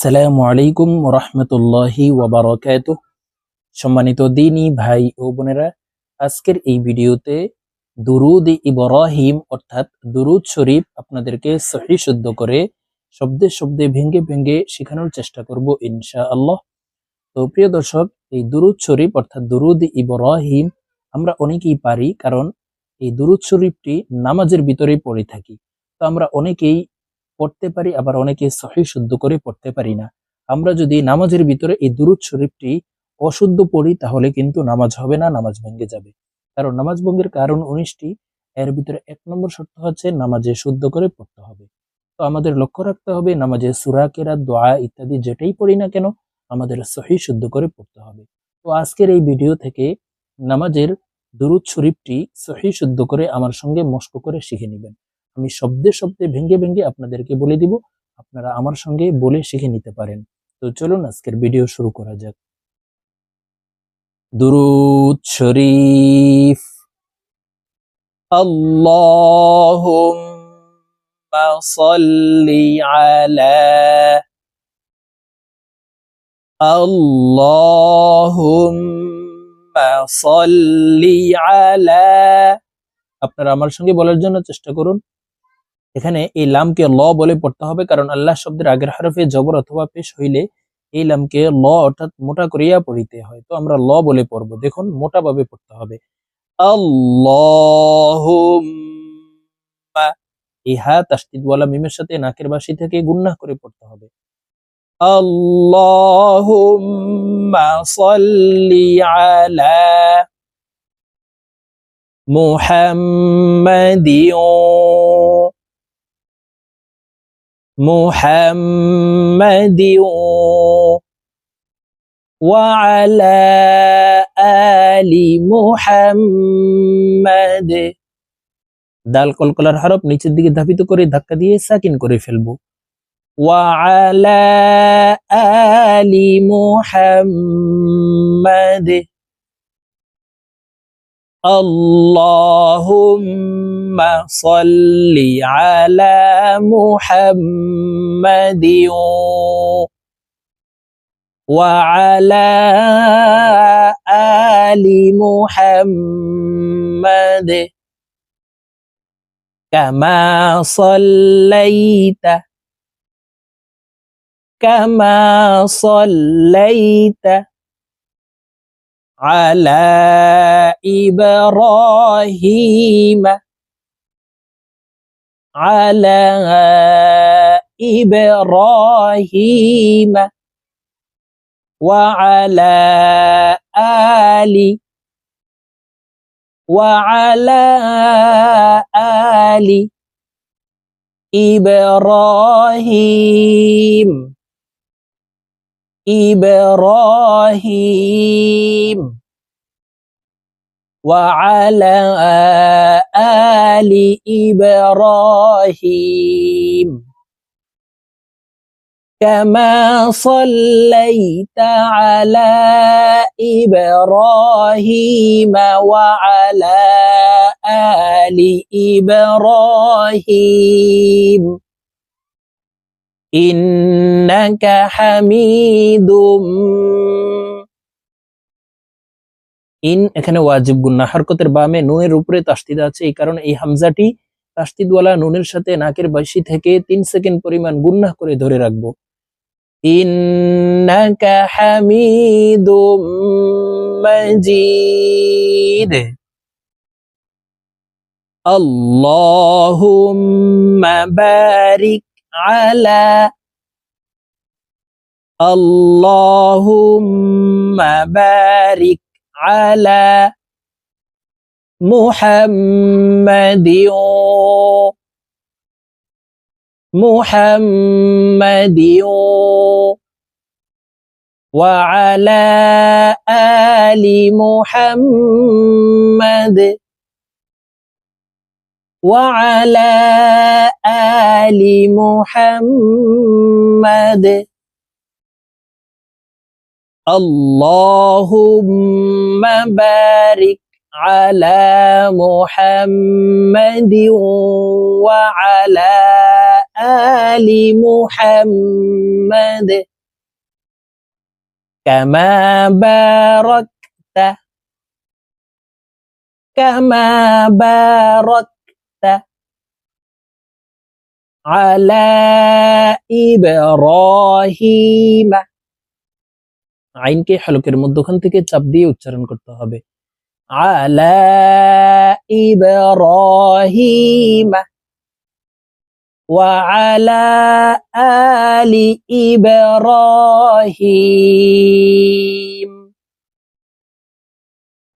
আসসালামু আলাইকুম রহমতুল্লাহি ওয়াবারকাত সম্মানিত দিনী ভাই ও বোনেরা, আজকের এই ভিডিওতে দুরুদ ইব্রাহিম, অর্থাৎ দুরুদ শরীফ আপনাদেরকে সহি শুদ্ধ করে শব্দে শব্দে ভেঙ্গে ভেঙ্গে শেখানোর চেষ্টা করব ইনশা আল্লাহ তো প্রিয় দর্শক, এই দুরুদ শরীফ, অর্থাৎ দুরুদ ইব্রাহিম আমরা অনেকেই পারি কারণ এই দুরুদ শরীফটি নামাজের ভিতরেই পড়ে থাকি। তো আমরা অনেকেই পড়তে পারি, আবার অনেকে সহি শুদ্ধ করে পড়তে পারি না। আমরা যদি নামাজের ভিতরে এই দুরুদ শরীফটি অশুদ্ধ পড়ি, তাহলে কিন্তু নামাজ হবে না, নামাজ ভেঙে যাবে। কারণ নামাজ ভঙ্গের কারণ উনিশটি, এর ভিতরে এক নম্বর শর্ত হচ্ছে নামাজে শুদ্ধ করে পড়তে হবে। তো আমাদের লক্ষ্য রাখতে হবে, নামাজে সুরা কেরা দোয়া ইত্যাদি যেটাই পড়ি না কেন, আমাদের সহি শুদ্ধ করে পড়তে হবে। তো আজকের এই ভিডিও থেকে নামাজের দুরুদ শরীফটি সহি শুদ্ধ করে আমার সঙ্গে মস্ক করে শিখে নেবেন। আমি শব্দে শব্দে ভেঙ্গে ভেঙ্গে আপনাদেরকে বলে দিব, আপনারা আমার সঙ্গে বলে শিখে নিতে পারেন। তো চলুন আজকের ভিডিও শুরু করা যাক। দুরুদ শরীফ। আল্লাহুম্মা সাল্লি আলা আল্লাহুম্মা সাল্লি আলা। আপনারা আমার সঙ্গে বলার জন্য চেষ্টা করুন। এখানে এই লামকে ল বলে পড়তে হবে, কারণ আল্লাহ শব্দের আগের হরফে জবর অথবা পেশ হইলে এই লামকে ল অর্থাৎ মোটা করিয়া পড়িতে হয়। তো আমরা ল বলে পড়ব। দেখুন মোটা ভাবে পড়তে হবে। এই হা তাসদিদওয়ালা মিমের সাথে নাকের বাসি থেকে গুন্না করে পড়তে হবে। আল্লাহুম্মা محمد وعلى آل محمد দাল কলকলার হরফ নিচের দিকে ধাপিত করে ধাক্কা দিয়ে সাকিন করে ফেলবো وعلى آل محمد اللهم صل على محمد وعلى آل محمد كما صليت كما صليت على إبراهيم. على إبراهيم. وعلى آل وعلى آل إبراهيم. إبراهيم وعلى آل إبراهيم. كما صليت على إبراهيم وعلى آل إبراهيم. إنك حميد ইন এখানে ওয়াজিব গুন্না হরকতের বামে নুনের উপরে তাস্তিদ আছে এই কারণে এই হামজাটি তাস্তিদওয়ালা নুনের সাথে নাকের বাসি থেকে তিন সেকেন্ড পরিমাণ গুন্না করে ধরে রাখবো ইন্নাকা হামিদুম মাজিদ আল্লাহুম্মা বারিক على اللهم بارك على محمد محمد وعلى آل محمد وعلى آل محمد. اللهم بارك على محمد وعلى آل محمد. كما باركت كما باركت على إبراهيم আইনকে হলকের মধ্যখান থেকে চাপ দিয়ে উচ্চারণ করতে হবে আলা ইব্রাহিম وعلى آل إبراهيم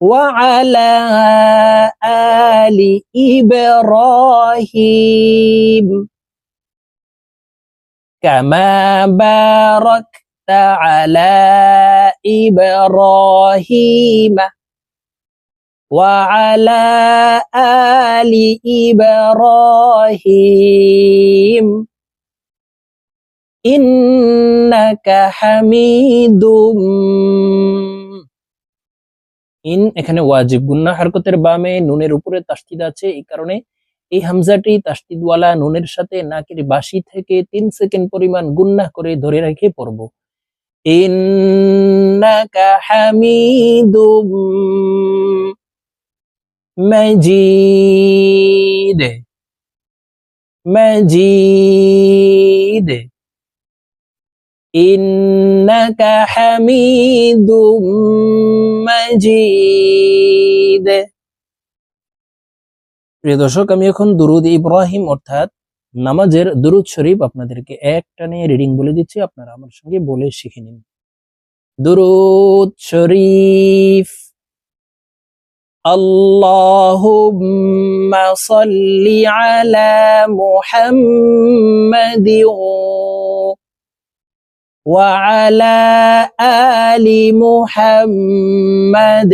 وعلى آل إبراهيم كما باركت على إبراهيم وعلى آل إبراهيم إنك حميد ইন এখানে ওয়াজিব গুন্না হরকতের বামে নুনের উপরে তাসদিদ আছে এই কারণে এই হামজাটি তাস্তিদওয়ালা নুনের সাথে নাকের বাসি থেকে তিন সেকেন্ড পরিমাণ গুন্না করে ধরে রেখে পড়ব। ইন্নাকা হামিদুম মাজিদ। মাজিদ। ইন্নাকা হামিদুম মাজিদ। প্রিয় দর্শক আমি এখন দুরুদ ইব্রাহিম অর্থাৎ নামাজের দুরুদ শরীফ আপনাদেরকে এক টানে রিডিং বলে দিচ্ছি আপনারা আমার সঙ্গে বলে শিখে নিন দুরুদ শরীফ اللهم صل على محمد وعلى آل محمد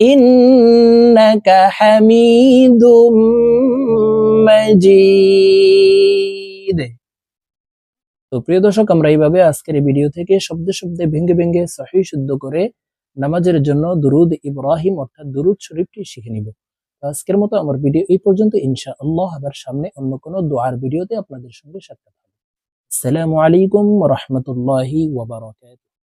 তো প্রিয় দর্শক, আমরা এইভাবে আজকের ভিডিও থেকে শব্দে শব্দে ভেঙ্গে ভেঙ্গে সহি শুদ্ধ করে নামাজের জন্য দুরুদ ইব্রাহিম অর্থাৎ দুরুদ শরীফটি শিখে নিব। আজকের মতো আমার ভিডিও এই পর্যন্ত। ইনশা আল্লাহ আবার সামনে অন্য কোনো দোয়ার ভিডিওতে আপনাদের সঙ্গে সাক্ষাৎ হবে। আসসালামু আলাইকুম রহমতুল্লাহি